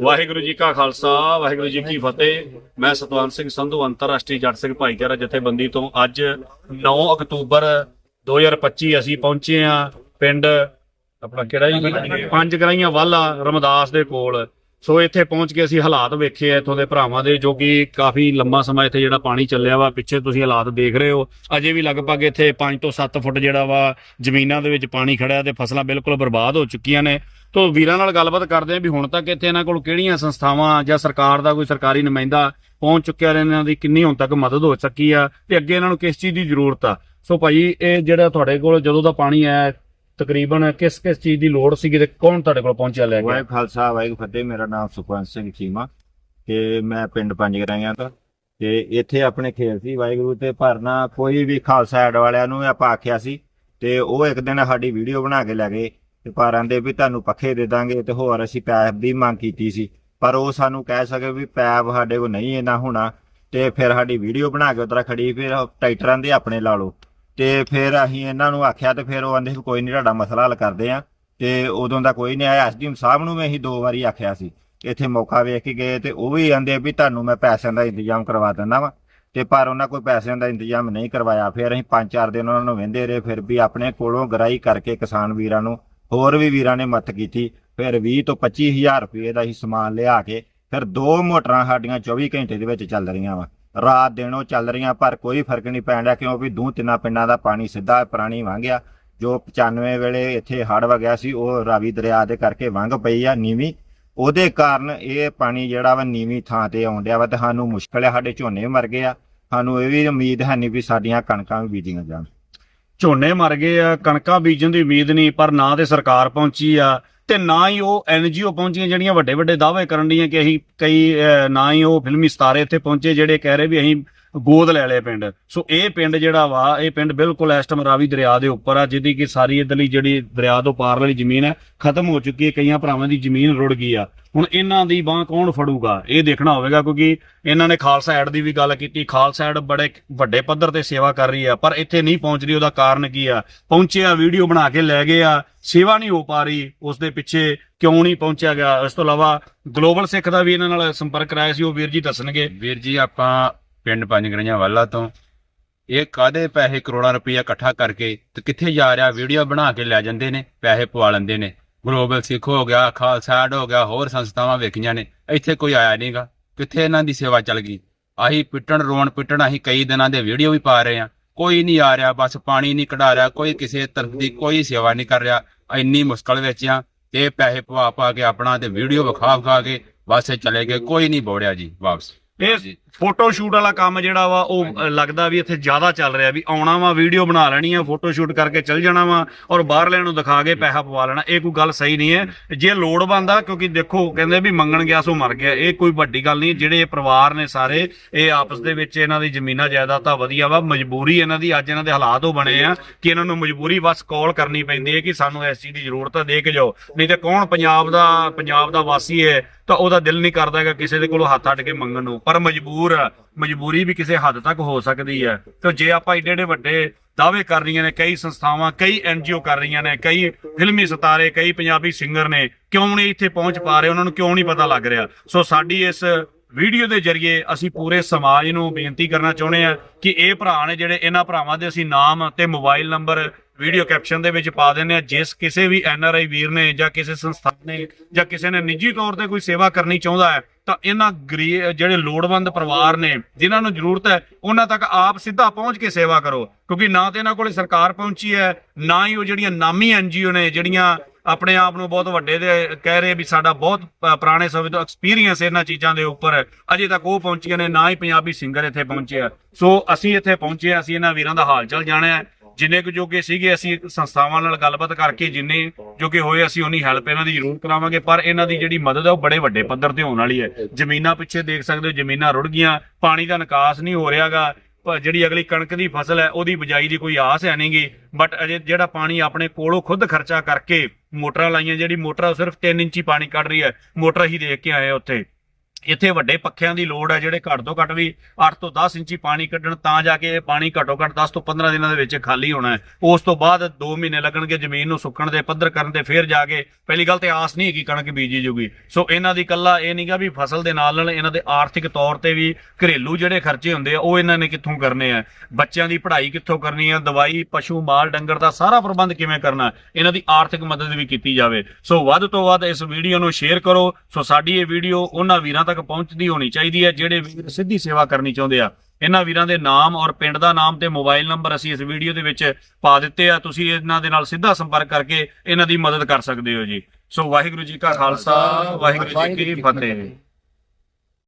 ਵਾਹਿਗੁਰੂ ਜੀ ਕਾ ਖਾਲਸਾ, ਵਾਹਿਗੁਰੂ ਜੀ ਕੀ ਫਤਿਹ। ਮੈਂ ਸਤਵੰਤ ਸਿੰਘ ਸੰਧੂ, ਅੰਤਰਰਾਸ਼ਟਰੀ ਜੱਟ ਸਿੰਘ ਭਾਈਚਾਰਾ ਜਥੇਬੰਦੀ ਤੋਂ ਅੱਜ 9 ਅਕਤੂਬਰ 2025 ਅਸੀਂ ਪਹੁੰਚੇ ਆ ਪਿੰਡ ਆਪਣਾ ਕਿਹੜਾ ਜੀ? ਪੰਜ ਗਰਾਈਆਂ ਵਾਲਾ ਰਮਦਾਸ ਦੇ ਕੋਲ। ਸੋ ਇੱਥੇ ਪਹੁੰਚ ਕੇ ਅਸੀਂ ਹਾਲਾਤ ਵੇਖੇ ਆ ਇੱਥੋਂ ਦੇ ਭਰਾਵਾਂ ਦੇ, ਜੋ ਕਿ ਕਾਫੀ ਲੰਮਾ ਸਮਾਂ ਇੱਥੇ ਜਿਹੜਾ ਪਾਣੀ ਚੱਲਿਆ ਵਾ। ਪਿੱਛੇ ਤੁਸੀਂ ਹਾਲਾਤ ਦੇਖ ਰਹੇ ਹੋ। ਅਜੇ ਵੀ ਲਗਭਗ ਇੱਥੇ 5 ਤੋਂ 7 ਫੁੱਟ ਜਿਹੜਾ ਵਾ ਜ਼ਮੀਨਾਂ ਦੇ ਵਿੱਚ ਪਾਣੀ ਖੜਿਆ ਤੇ ਫਸਲਾਂ ਬਿਲਕੁਲ ਬਰਬਾਦ ਹੋ ਚੁੱਕੀਆਂ ਨੇ। ਤੋਂ ਵੀਰਾਂ ਨਾਲ ਗੱਲਬਾਤ ਕਰਦੇ ਆ ਵੀ ਹੁਣ ਤੱਕ ਇੱਥੇ ਇਹਨਾਂ ਕੋਲ ਕਿਹੜੀਆਂ ਸੰਸਥਾਵਾਂ ਜਾਂ ਸਰਕਾਰ ਦਾ ਕੋਈ ਸਰਕਾਰੀ ਨੁਮਾਇੰਦਾ ਪਹੁੰਚ ਚੁੱਕਿਆ ਨੇ ਇਹਨਾਂ ਦੀ ਕਿੰਨੀ ਹੁਣ ਤੱਕ ਮਦਦ ਹੋ ਸਕੀ ਆ ਤੇ ਅੱਗੇ ਇਹਨਾਂ ਨੂੰ ਕਿਸ ਚੀਜ਼ ਦੀ ਜ਼ਰੂਰਤ ਆ? ਸੋ ਭਾਈ, ਇਹ ਜਿਹੜਾ ਤੁਹਾਡੇ ਕੋਲ ਜਦੋਂ ਦਾ ਪਾਣੀ ਆਇਆ, ਤਕਰੀਬਨ ਕਿਸ ਕਿਸ ਚੀਜ਼ ਦੀ ਲੋੜ ਸੀਗੀ ਤੇ ਕੌਣ ਤੁਹਾਡੇ ਕੋਲ ਪਹੁੰਚਿਆ ਲੈ ਕੇ? ਵਾਹਿਗੁਰੂ ਖਾਲਸਾ, ਵਾਹਿਗੁਰੂ ਫਤਿਹ। ਮੇਰਾ ਨਾਮ ਸੁਖਵੰਤ ਸਿੰਘ ਚੀਮਾ ਤੇ ਮੈਂ ਪਿੰਡ ਪੰਜਗਰਾਈਆਂ ਤੋਂ। ਤੇ ਇੱਥੇ ਆਪਣੇ ਖੇਲ ਸੀ ਵਾਹਿਗੁਰੂ ਤੇ ਭਰਨਾ, ਕੋਈ ਵੀ ਖਾਲਸਾ ਐਡ ਵਾਲਿਆਂ ਨੂੰ ਆਪਾਂ ਆਖਿਆ ਸੀ। ਤੇ ਉਹ ਇੱਕ ਦਿਨ ਸਾਡੀ ਵੀਡੀਓ ਬਣਾ ਕੇ ਲੈ ਗਏ। ਤੇ ਪਰ ਆਂਦੇ ਵੀ ਤੁਹਾਨੂੰ ਪੱਖੇ ਦੇ ਦਾਂਗੇ ਤੇ ਹੋਰ ਅਸੀਂ ਪੈਪ ਦੀ ਮੰਗ ਕੀਤੀ ਸੀ। ਪਰ ਉਹ ਸਾਨੂੰ ਕਹਿ ਸਕੇ ਵੀ ਪੈਪ ਸਾਡੇ ਕੋਲ ਨਹੀਂ ਇਹਨਾਂ ਹੋਣਾ ਤੇ ਫਿਰ ਸਾਡੀ ਵੀਡੀਓ ਬਣਾ ਕੇ ਉਤਰਾ ਖੜੀ, ਫਿਰ ਉਹ ਦੇ ਆਪਣੇ ਲਾ ਲਓ। ਤੇ ਫਿਰ ਅਸੀਂ ਇਹਨਾਂ ਨੂੰ ਆਖਿਆ ਤੇ ਫਿਰ ਉਹ ਆਂਦੇ ਕੋਈ ਨਹੀਂ ਤੁਹਾਡਾ ਮਸਲਾ ਹੱਲ ਕਰਦੇ ਆ। ਤੇ ਉਦੋਂ ਦਾ ਕੋਈ ਨਹੀਂ ਆਇਆ। ਐਸਡੀਐਮ ਸਾਹਿਬ ਨੂੰ ਵੀ ਅਸੀਂ ਦੋ ਵਾਰੀ ਆਖਿਆ ਸੀ। ਇੱਥੇ ਮੌਕਾ ਵੇਖ ਕੇ ਗਏ ਤੇ ਉਹ ਵੀ ਆਂਦੇ ਵੀ ਤੁਹਾਨੂੰ ਮੈਂ ਪੈਸਿਆਂ ਦਾ ਇੰਤਜ਼ਾਮ ਕਰਵਾ ਦਿੰਦਾ ਵਾ। ਤੇ ਪਰ ਉਹਨਾਂ ਕੋਈ ਪੈਸਿਆਂ ਦਾ ਇੰਤਜ਼ਾਮ ਨਹੀਂ ਕਰਵਾਇਆ। ਫਿਰ ਅਸੀਂ ਪੰਜ ਚਾਰ ਦਿਨ ਉਹਨਾਂ ਨੂੰ ਵਹਿੰਦੇ ਰਹੇ। ਫਿਰ ਵੀ ਆਪਣੇ ਕੋਲੋਂ ਗਰਾਈ ਕਰਕੇ ਕਿਸਾਨ ਵੀਰਾਂ ਨੂੰ ਹੋਰ ਵੀ ਵੀਰਾਂ ਨੇ ਮਦਦ ਕੀਤੀ, ਫਿਰ 20 ਤੋਂ 25000 ਰੁਪਏ ਦਾ ਹੀ ਸਮਾਨ ਲਿਆ ਕੇ ਫਿਰ ਦੋ ਮੋਟਰਾਂ ਸਾਡੀਆਂ 24 ਘੰਟੇ ਦੇ ਵਿੱਚ ਚੱਲ ਰਹੀਆਂ ਵਾ। ਰਾਤ ਦਿਨ ਉਹ ਚੱਲ ਰਹੀਆਂ, ਪਰ ਕੋਈ ਫ਼ਰਕ ਨਹੀਂ ਪੈਣ ਡਿਆ ਕਿਉਂ ਵੀ ਦੂ ਤਿੰਨਾਂ ਪਿੰਡਾਂ ਦਾ ਪਾਣੀ ਸਿੱਧਾ ਪਾਣੀ ਵਾਂਗਿਆ ਜੋ 95 ਵੇਲੇ ਇੱਥੇ ਹੜ੍ਹ ਵਗਿਆ ਸੀ, ਉਹ ਰਾਵੀ ਦਰਿਆ ਦੇ ਕਰਕੇ ਵੰਗ ਪਈ ਆ ਨੀਵੀਂ। ਉਹਦੇ ਕਾਰਨ ਇਹ ਪਾਣੀ ਜਿਹੜਾ ਵਾ ਨੀਵੀਂ ਥਾਂ ਤੇ ਆਉਣ ਵਾ ਤੇ ਸਾਨੂੰ ਮੁਸ਼ਕਲ ਆ, ਸਾਡੇ ਝੋਨੇ ਮਰ ਗਏ ਆ। ਸਾਨੂੰ ਇਹ ਵੀ ਉਮੀਦ ਹੈ ਨਹੀਂ ਵੀ ਸਾਡੀਆਂ ਕਣਕਾਂ ਵੀ ਬੀਜੀਆਂ ਜਾਣ। ਝੋਨੇ ਮਰ ਗਏ ਆ, ਕਣਕਾਂ ਬੀਜਣ ਦੀ ਉਮੀਦ ਨਹੀਂ, ਪਰ ਨਾ ਤੇ ਸਰਕਾਰ ਪਹੁੰਚੀ ਆ ਤੇ ਨਾ ਹੀ ਉਹ ਐਨਜੀਓ ਪਹੁੰਚੀਆਂ ਜਿਹੜੀਆਂ ਵੱਡੇ ਵੱਡੇ ਦਾਅਵੇ ਕਰਨ ਦੀਆਂ ਕਿ ਅਸੀਂ ਕਈ ਨਾ ਹੀ ਉਹ ਫਿਲਮੀ ਸਤਾਰੇ ਇੱਥੇ ਪਹੁੰਚੇ ਜਿਹੜੇ ਕਹਿ ਰਹੇ ਵੀ ਅਸੀਂ ਗੋਦ ਲੈ ਲਿਆ ਪਿੰਡ। ਸੋ ਇਹ ਪਿੰਡ ਜਿਹੜਾ ਵਾ, ਇਹ ਪਿੰਡ ਬਿਲਕੁਲ ਇਸ ਟਾਈਮ ਰਾਵੀ ਦਰਿਆ ਦੇ ਉੱਪਰ ਆ, ਜਿਹਦੀ ਕਿ ਸਾਰੀ ਇਧਰਲੀ ਜਿਹੜੀ ਦਰਿਆ ਤੋਂ ਪਾਰ ਵਾਲੀ ਜ਼ਮੀਨ ਹੈ, ਖਤਮ ਹੋ ਚੁੱਕੀ ਹੈ, ਕਈਆਂ ਭਰਾਵਾਂ ਦੀ ਜ਼ਮੀਨ ਰੁੜ ਗਈ ਆ। ਹੁਣ ਇਹਨਾਂ ਦੀ ਬਾਹ ਕੌਣ ਫੜੂਗਾ? ਇਹ ਦੇਖਣਾ ਹੋਵੇਗਾ, ਕਿਉਂਕਿ ਇਹਨਾਂ ਨੇ ਖਾਲਸਾ ਐਡ ਦੀ ਵੀ ਗੱਲ ਕੀਤੀ। ਖਾਲਸਾ ਐਡ ਬੜੇ ਵੱਡੇ ਪੱਧਰ ਤੇ ਸੇਵਾ ਕਰ ਰਹੀ ਆ, ਪਰ ਇੱਥੇ ਨਹੀਂ ਪਹੁੰਚ ਰਹੀ, ਉਹਦਾ ਕਾਰਨ ਕੀ ਆ? ਪਹੁੰਚਿਆ, ਵੀਡੀਓ ਬਣਾ ਕੇ ਲੈ ਗਏ ਆ, ਸੇਵਾ ਨਹੀਂ ਹੋ ਪਾ ਰਹੀ, ਉਸ ਦੇ ਪਿੱਛੇ ਕਿਉਂ ਨਹੀਂ ਪਹੁੰਚਿਆ ਗਿਆ? ਇਸ ਤੋਂ ਇਲਾਵਾ ਗਲੋਬਲ ਸਿੱਖ ਦਾ ਵੀ ਇਹਨਾਂ ਨਾਲ ਸੰਪਰਕ ਕਰਾਇਆ ਸੀ, ਉਹ ਵੀਰ ਜੀ ਦੱਸਣਗੇ। ਵੀਰ ਜੀ, ਆਪਾਂ ਪਿੰਡ ਪੰਜ ਗਰੀਆਂ ਵਾਲਾ ਤੋਂ। ਇਹ ਕਾਦੇ ਪੈਸੇ ਕਰੋੜਾਂ ਰੁਪਈਆ ਇਕੱਠਾ ਕਰਕੇ ਤੇ ਕਿੱਥੇ ਜਾ ਰਿਹਾ? ਵੀਡੀਓ ਬਣਾ ਕੇ ਲੈ ਜਾਂਦੇ ਨੇ ਪੈਸੇ ਪਵਾ ਲੈਂਦੇ ਨੇ। ਗਲੋਬਲ ਸਿੱਖ ਹੋ ਗਿਆ ਖਾਲਸਾ ਐਡ ਹੋ ਗਿਆ ਹੋਰ ਸੰਸਥਾਵਾਂ ਵੇਖੀਆਂ ਨੇ। ਇੱਥੇ ਕੋਈ ਆਇਆ ਨਹੀਂਗਾ ਕਿੱਥੇ ਇਹਨਾਂ ਦੀ ਸੇਵਾ ਚੱਲ ਗਈ? ਆਹੀ ਪਿੱਟਣ ਰੋਣ ਪਿੱਟਣ ਅਸੀਂ ਕਈ ਦਿਨਾਂ ਦੇ ਵੀਡੀਓ ਵੀ ਪਾ ਰਹੇ ਆ ਕੋਈ ਨਹੀਂ ਆ ਰਿਹਾ ਬਸ ਪਾਣੀ ਨਹੀਂ ਕਢਾ ਰਿਹਾ ਕੋਈ ਕਿਸੇ ਤਰ੍ਹਾਂ ਦੀ ਕੋਈ ਸੇਵਾ ਨਹੀਂ ਕਰ ਰਿਹਾ। ਇੰਨੀ ਮੁਸ਼ਕਲ ਵਿੱਚ ਆ ਤੇ ਪੈਸੇ ਪਵਾ ਪਾ ਕੇ ਆਪਣਾ ਤੇ ਵੀਡੀਓ ਵਿਖਾ ਵਿਖਾ ਕੇ ਬਸ ਚਲੇ ਗਏ। ਕੋਈ ਨਹੀਂ ਬੋੜਿਆ ਜੀ ਵਾਪਸ। ਇਹ ਫੋਟੋ ਸ਼ੂਟ ਵਾਲਾ ਕੰਮ ਜਿਹੜਾ ਵਾ ਉਹ ਲੱਗਦਾ ਵੀ ਇੱਥੇ ਜ਼ਿਆਦਾ ਚੱਲ ਰਿਹਾ ਵੀ ਆਉਣਾ ਵਾ ਵੀਡੀਓ ਬਣਾ ਲੈਣੀ ਆ ਫੋਟੋ ਸ਼ੂਟ ਕਰਕੇ ਚੱਲ ਜਾਣਾ ਵਾ ਔਰ ਬਾਹਰਲਿਆਂ ਨੂੰ ਦਿਖਾ ਕੇ ਪੈਸਾ ਪਵਾ ਲੈਣਾ ਇਹ ਕੋਈ ਗੱਲ ਸਹੀ ਨਹੀਂ ਹੈ। ਜੇ ਲੋੜ ਬੰਦਾ ਕਿਉਂਕਿ ਦੇਖੋ ਕਹਿੰਦੇ ਵੀ ਮੰਗਣ ਗਿਆ ਸੋ ਮਰ ਗਿਆ ਇਹ ਕੋਈ ਵੱਡੀ ਗੱਲ ਨਹੀਂ ਜਿਹੜੇ ਇਹ ਪਰਿਵਾਰ ਨੇ ਸਾਰੇ ਇਹ ਆਪਸ ਦੇ ਵਿੱਚ ਇਹਨਾਂ ਦੀ ਜ਼ਮੀਨਾਂ ਜਾਇਦਾਦਾਂ ਵਧੀਆ ਵਾ ਮਜਬੂਰੀ ਇਹਨਾਂ ਦੀ ਅੱਜ ਇਹਨਾਂ ਦੇ ਹਾਲਾਤ ਉਹ ਬਣੇ ਆ ਕਿ ਇਹਨਾਂ ਨੂੰ ਮਜਬੂਰੀ ਬਸ ਕਾਲ ਕਰਨੀ ਪੈਂਦੀ ਹੈ ਕਿ ਸਾਨੂੰ ਇਸ ਚੀਜ਼ ਦੀ ਜ਼ਰੂਰਤ ਹੈ ਦੇ ਕੇ ਜਾਓ। ਨਹੀਂ ਤੇ ਕੌਣ ਪੰਜਾਬ ਦਾ ਪੰਜਾਬ ਦਾ ਵਾਸੀ ਹੈ ਤਾਂ ਉਹਦਾ ਦਿਲ ਨਹੀਂ ਕਰਦਾ ਹੈਗਾ ਕਿਸੇ ਦੇ ਕੋਲੋਂ ਹੱਥ ਅੱਡ ਕੇ ਮੰਗਣ ਨੂੰ ਪਰ ਮਜਬੂਰ ਆ ਮਜਬੂਰੀ ਵੀ ਕਿਸੇ ਹੱਦ ਤੱਕ ਹੋ ਸਕਦੀ ਹੈ। ਤੇ ਜੇ ਆਪਾਂ ਏਡੇ ਏਡੇ ਵੱਡੇ ਦਾਅਵੇ ਕਰ ਰਹੀਆਂ ਨੇ, ਕਈ ਸੰਸਥਾਵਾਂ, ਕਈ ਐਨਜੀਓ ਕਰ ਰਹੀਆਂ ਨੇ, ਕਈ ਫਿਲਮੀ ਸਿਤਾਰੇ, ਕਈ ਪੰਜਾਬੀ ਸਿੰਗਰ ਨੇ, ਕਿਉਂ ਨਹੀਂ ਇੱਥੇ ਪਹੁੰਚ ਪਾ ਰਹੇ, ਉਹਨਾਂ ਨੂੰ ਕਿਉਂ ਨਹੀਂ ਪਤਾ ਲੱਗ ਰਿਹਾ? ਸੋ ਸਾਡੀ ਇਸ ਵੀਡੀਓ ਦੇ ਜ਼ਰੀਏ ਅਸੀਂ ਪੂਰੇ ਸਮਾਜ ਨੂੰ ਬੇਨਤੀ ਕਰਨਾ ਚਾਹੁੰਦੇ ਆ ਕਿ ਇਹ ਭਰਾ ਨੇ ਜਿਹੜੇ ਇਹਨਾਂ ਭਰਾਵਾਂ ਦੇ ਅਸੀਂ ਨਾਮ ਤੇ ਮੋਬਾਈਲ ਨੰਬਰ ਵੀਡੀਓ ਕੈਪਸ਼ਨ ਦੇ ਵਿੱਚ ਪਾ ਦਿੰਦੇ ਆ, ਜਿਸ ਕਿਸੇ ਵੀ ਐਨ ਆਰ ਆਈ ਵੀਰ ਨੇ ਜਾਂ ਕਿਸੇ ਸੰਸਥਾ ਨੇ ਜਾਂ ਕਿਸੇ ਨੇ ਨਿੱਜੀ ਤੌਰ ਤੇ ਕੋਈ ਸੇਵਾ ਕਰਨੀ ਚਾਹੁੰਦਾ ਹੈ, ਤਾਂ ਇਹਨਾਂ ਗਰੀ- ਜਿਹੜੇ ਲੋੜਵੰਦ ਪਰਿਵਾਰ ਨੇ, ਜਿਨ੍ਹਾਂ ਨੂੰ ਜ਼ਰੂਰਤ ਹੈ, ਉਹਨਾਂ ਤੱਕ ਆਪ ਸਿੱਧਾ ਪਹੁੰਚ ਕੇ ਸੇਵਾ ਕਰੋ, ਕਿਉਂਕਿ ਨਾ ਤੇ ਇਹਨਾਂ ਕੋਲੇ ਸਰਕਾਰ ਪਹੁੰਚੀ ਹੈ, ਨਾ ਹੀ ਉਹ ਜਿਹੜੀਆਂ ਨਾਮੀ ਐਨ ਐਨਜੀਓ ਨੇ, ਜਿਹੜੀਆਂ ਆਪਣੇ ਆਪ ਨੂੰ ਬਹੁਤ ਵੱਡੇ ਦੇ ਕਹਿ ਰਹੇ ਵੀ ਸਾਡਾ ਬਹੁਤ ਪੁਰਾਣੇ ਸਮੇਂ ਤੋਂ ਐਕਸਪੀਰੀਅੰਸ ਇਹਨਾਂ ਚੀਜ਼ਾਂ ਦੇ ਉੱਪਰ, ਅਜੇ ਤੱਕ ਉਹ ਪਹੁੰਚੀਆਂ ਨੇ, ਨਾ ਹੀ ਪੰਜਾਬੀ ਸਿੰਗਰ ਇੱਥੇ ਪਹੁੰਚੇ ਆ। ਸੋ ਅਸੀਂ ਇੱਥੇ ਪਹੁੰਚੇ ਆ, ਅਸੀਂ ਇਹਨਾਂ ਵੀਰਾਂ ਦਾ ਹਾਲ ਚਾਲ ਜਾਣਿਆ ਜਿੰਨੇ ਕੁ ਜੋਗੇ ਸੀਗੇ ਅਸੀਂ ਸੰਸਥਾਵਾਂ ਨਾਲ ਗੱਲਬਾਤ ਕਰਕੇ ਜਿੰਨੇ ਜੋਗੇ ਹੋਏ ਅਸੀਂ ਉਨੀ ਹੈਲਪ ਇਹਨਾਂ ਦੀ ਜ਼ਰੂਰ ਕਰਾਵਾਂਗੇ, ਪਰ ਇਹਨਾਂ ਦੀ ਜਿਹੜੀ ਮਦਦ ਹੈ ਉਹ ਬੜੇ ਵੱਡੇ ਪੱਧਰ ਤੇ ਹੋਣ ਵਾਲੀ ਹੈ। ਜ਼ਮੀਨਾਂ ਪਿੱਛੇ ਦੇਖ ਸਕਦੇ ਹੋ, ਜ਼ਮੀਨਾਂ ਰੁੜ ਗਈਆਂ, ਪਾਣੀ ਦਾ ਨਿਕਾਸ ਨਹੀਂ ਹੋ ਰਿਹਾਗਾ ਪਰ ਜਿਹੜੀ ਅਗਲੀ ਕਣਕ ਦੀ ਫਸਲ ਹੈ ਉਹਦੀ ਬਿਜਾਈ ਦੀ ਕੋਈ ਆਸ ਹੈ ਨਹੀਂਗੀ ਬਟ ਅਜੇ ਜਿਹੜਾ ਪਾਣੀ ਆਪਣੇ ਕੋਲੋਂ ਖੁਦ ਖਰਚਾ ਕਰਕੇ ਮੋਟਰਾਂ ਲਾਈਆਂ, ਜਿਹੜੀ ਮੋਟਰ ਸਿਰਫ 3 ਇੰਚੀ ਪਾਣੀ ਕੱਢ ਰਹੀ ਹੈ, ਮੋਟਰ ਹੀ ਦੇਖ ਕੇ ਆਏ ਉੱਥੇ। ਇੱਥੇ ਵੱਡੇ ਪੱਖਿਆਂ ਦੀ ਲੋੜ ਹੈ ਜਿਹੜੇ ਘੱਟ ਤੋਂ ਘੱਟ ਵੀ 8 ਤੋਂ 10 ਇੰਚੀ ਪਾਣੀ ਕੱਢਣ, ਤਾਂ ਜਾ ਕੇ ਇਹ ਪਾਣੀ ਘੱਟੋ ਘੱਟ 10 ਤੋਂ 15 ਦਿਨਾਂ ਦੇ ਵਿੱਚ ਖਾਲੀ ਹੋਣਾ ਹੈ। ਉਸ ਤੋਂ ਬਾਅਦ 2 ਮਹੀਨੇ ਲੱਗਣਗੇ ਜ਼ਮੀਨ ਨੂੰ ਸੁੱਕਣ ਦੇ, ਪੱਧਰ ਕਰਨ ਦੇ, ਫਿਰ ਜਾ ਕੇ ਪਹਿਲੀ ਗੱਲ ਤੇ ਆਸ ਨਹੀਂ ਹੈਗੀ ਕਣਕ ਬੀਜੀ ਜੂਗੀ ਸੋ ਇਹਨਾਂ ਦੀ ਕੱਲਾ ਇਹ ਨਹੀਂਗਾ ਵੀ ਫਸਲ ਦੇ ਨਾਲ ਨਾਲ ਇਹਨਾਂ ਦੇ ਆਰਥਿਕ ਤੌਰ ਤੇ ਵੀ ਘਰੇਲੂ ਜਿਹੜੇ ਖਰਚੇ ਹੁੰਦੇ ਆ, ਉਹ ਇਹਨਾਂ ਨੇ ਕਿੱਥੋਂ ਕਰਨੇ ਆ? ਬੱਚਿਆਂ ਦੀ ਪੜ੍ਹਾਈ ਕਿੱਥੋਂ ਕਰਨੀ ਆ? ਦਵਾਈ, ਪਸ਼ੂ, ਮਾਲ, ਡੰਗਰ ਦਾ ਸਾਰਾ ਪ੍ਰਬੰਧ ਕਿਵੇਂ ਕਰਨਾ? ਇਹਨਾਂ ਦੀ ਆਰਥਿਕ ਮਦਦ ਵੀ ਕੀਤੀ ਜਾਵੇ। ਸੋ ਵੱਧ ਤੋਂ ਵੱਧ ਇਸ ਵੀਡੀਓ ਨੂੰ ਸ਼ੇਅਰ ਕਰੋ। ਸੋ ਸਾਡੀ ਇਹ ਵੀਡੀਓ ਉਹਨਾਂ ਵੀਰਾਂ ਤੱਕ ਪਹੁੰਚਦੀ ਹੋਣੀ ਚਾਹੀਦੀ ਹੈ, ਜਿਹੜੇ ਵੀਰ ਸਿੱਧੀ ਸੇਵਾ ਕਰਨੀ ਚਾਹੁੰਦੇ ਆ। ਇਹਨਾਂ ਵੀਰਾਂ ਦੇ ਨਾਮ ਔਰ ਪਿੰਡ ਦਾ ਨਾਮ ਤੇ ਮੋਬਾਈਲ ਨੰਬਰ ਅਸੀਂ ਇਸ ਵੀਡੀਓ ਦੇ ਵਿੱਚ ਪਾ ਦਿੱਤੇ ਆ। ਤੁਸੀਂ ਇਹਨਾਂ ਦੇ ਨਾਲ ਸਿੱਧਾ ਸੰਪਰਕ ਕਰਕੇ ਇਹਨਾਂ ਦੀ ਮਦਦ ਕਰ ਸਕਦੇ ਹੋ ਜੀ। ਸੋ ਵਾਹਿਗੁਰੂ ਜੀ ਕਾ ਖਾਲਸਾ, ਵਾਹਿਗੁਰੂ ਜੀ ਕੀ ਫਤਿਹ।